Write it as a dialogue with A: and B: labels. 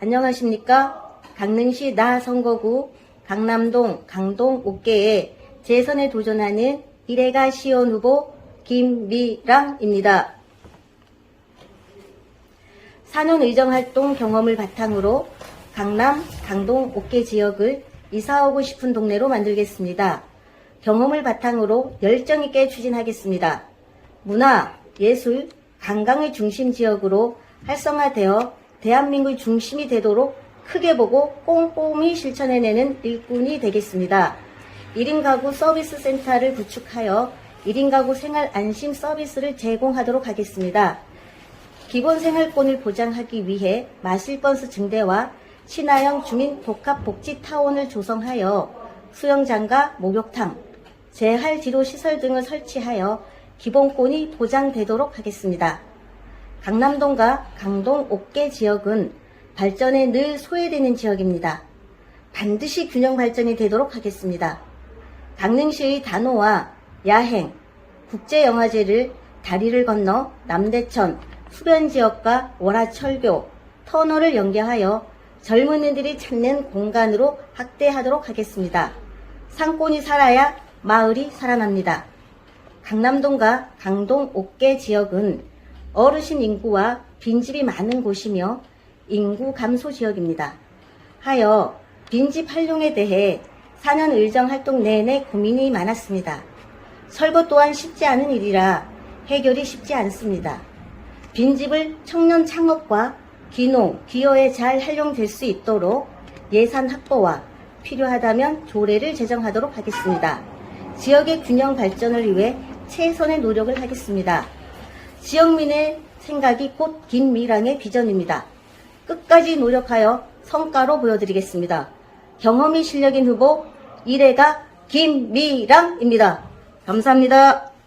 A: 안녕하십니까? 강릉시 나선거구 강남동 강동 옥계에 재선에 도전하는 이래가 시원 후보 김미랑입니다. 4년 의정 활동 경험을 바탕으로 강남, 강동, 옥계 지역을 이사오고 싶은 동네로 만들겠습니다. 경험을 바탕으로 열정 있게 추진하겠습니다. 문화, 예술, 관광의 중심 지역으로 활성화되어 대한민국 중심이 되도록 크게 보고 꼼꼼히 실천해내는 일꾼이 되겠습니다. 1인 가구 서비스 센터를 구축하여 1인 가구 생활 안심 서비스를 제공하도록 하겠습니다. 기본 생활권을 보장하기 위해 마실버스 증대와 친화형 주민 복합복지 타운을 조성하여 수영장과 목욕탕, 재활 지도 시설 등을 설치하여 기본권이 보장되도록 하겠습니다. 강남동과 강동 옥계 지역은 발전에 늘 소외되는 지역입니다. 반드시 균형 발전이 되도록 하겠습니다. 강릉시의 단호와 야행, 국제영화제를 다리를 건너 남대천, 수변 지역과 월화철교, 터널을 연계하여 젊은이들이 찾는 공간으로 확대하도록 하겠습니다. 상권이 살아야 마을이 살아납니다. 강남동과 강동 옥계 지역은 어르신 인구와 빈집이 많은 곳이며 인구 감소 지역입니다. 하여 빈집 활용에 대해 4년 의정 활동 내내 고민이 많았습니다. 설거 또한 쉽지 않은 일이라 해결이 쉽지 않습니다. 빈집을 청년 창업과 기농, 기여에 잘 활용될 수 있도록 예산 확보와 필요하다면 조례를 제정하도록 하겠습니다. 지역의 균형 발전을 위해 최선의 노력을 하겠습니다. 지역민의 생각이 곧 김미랑의 비전입니다. 끝까지 노력하여 성과로 보여드리겠습니다. 경험이 실력인 후보 1회가 김미랑입니다. 감사합니다.